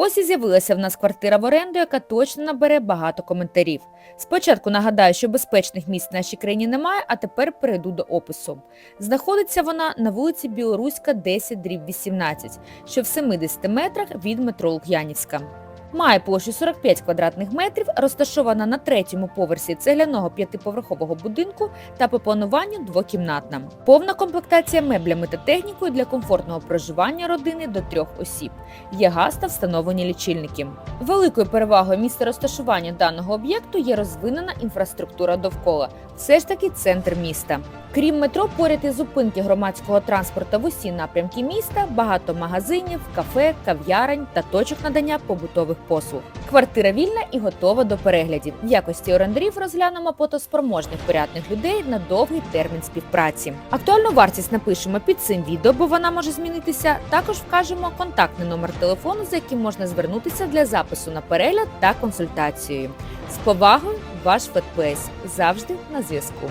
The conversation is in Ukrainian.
Ось і з'явилася в нас квартира в оренду, яка точно набере багато коментарів. Спочатку нагадаю, що безпечних місць в нашій країні немає, а тепер перейду до опису. Знаходиться вона на вулиці Білоруська, 10 дріб 18, що в 70 метрах від метро Лук'янівська. Має площу 45 квадратних метрів, розташована на третьому поверсі цегляного п'ятиповерхового будинку та по плануванню двокімнатна. Повна комплектація меблями та технікою для комфортного проживання родини до трьох осіб. Є газ та встановлені лічильники. Великою перевагою місця розташування даного об'єкту є розвинена інфраструктура довкола. Все ж таки центр міста. Крім метро, поряд із зупинки громадського транспорту в усі напрямки міста багато магазинів, кафе, кав'ярень та точок надання побутових послуг. Квартира вільна і готова до переглядів. В якості орендарів розглянемо платоспроможних порядних людей на довгий термін співпраці. Актуальну вартість напишемо під цим відео, бо вона може змінитися. Також вкажемо контактний номер телефону, за яким можна звернутися для запису на перегляд та консультацію. З повагою, ваш Фетплейс завжди на зв'язку.